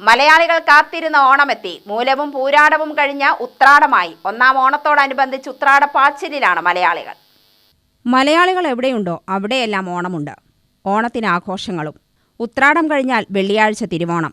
മലയാളികൾ കാത്തിരുന്ന ഓണമെത്തി. മൂലവും പൂരാടവും കഴിഞ്ഞ ഉത്രാടമായി. ഒന്നാം ഓണത്തോടനുബന്ധിച്ച് ഉത്രാട മലയാളികൾ. മലയാളികൾ എവിടെയുണ്ടോ അവിടെയെല്ലാം ഓണമുണ്ട്. ഓണത്തിന് ആഘോഷങ്ങളും ഉത്രാടം കഴിഞ്ഞാൽ വെള്ളിയാഴ്ച തിരുവോണം.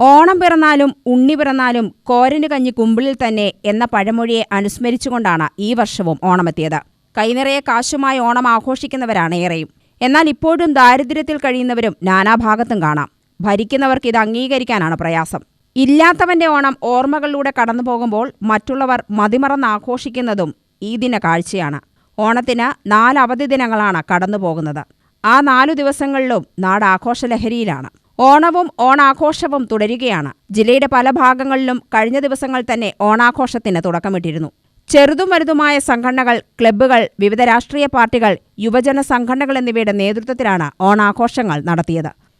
ഓണം പിറന്നാലും ഉണ്ണി പിറന്നാലും കോരന് കഞ്ഞി കുമ്പിളിൽ തന്നെ എന്ന പഴമൊഴിയെ അനുസ്മരിച്ചുകൊണ്ടാണ് ഈ വർഷവും ഓണമെത്തിയത്. കൈനിറയെ കാശുമായി ഓണം ആഘോഷിക്കുന്നവരാണ് ഏറെയും. എന്നാൽ ഇപ്പോഴും ദാരിദ്ര്യത്തിൽ കഴിയുന്നവരും നാനാഭാഗത്തും കാണാം. ഭരിക്കുന്നവർക്ക് ഇത് അംഗീകരിക്കാനാണ് പ്രയാസം. ഇല്ലാത്തവന്റെ ഓണം ഓർമ്മകളിലൂടെ കടന്നു പോകുമ്പോൾ മറ്റുള്ളവർ മതിമറന്ന് ആഘോഷിക്കുന്നതും ഈ ദിന കാഴ്ചയാണ്. ഓണത്തിന് നാല് അവധി ദിനങ്ങളാണ് കടന്നു പോകുന്നത്. ആ നാലു ദിവസങ്ങളിലും നാട് ആഘോഷലഹരിയിലാണ്. ഓണവും ഓണാഘോഷവും തുടരുകയാണ്. ജില്ലയുടെ പല ഭാഗങ്ങളിലും കഴിഞ്ഞ ദിവസങ്ങൾ തന്നെ ഓണാഘോഷത്തിന് തുടക്കമിട്ടിരുന്നു. ചെറുതും വലുതുമായ സംഘടനകൾ ക്ലബ്ബുകൾ വിവിധ രാഷ്ട്രീയ പാർട്ടികൾ യുവജന സംഘടനകൾ എന്നിവയുടെ നേതൃത്വത്തിലാണ് ഓണാഘോഷങ്ങൾ നടത്തിയത്.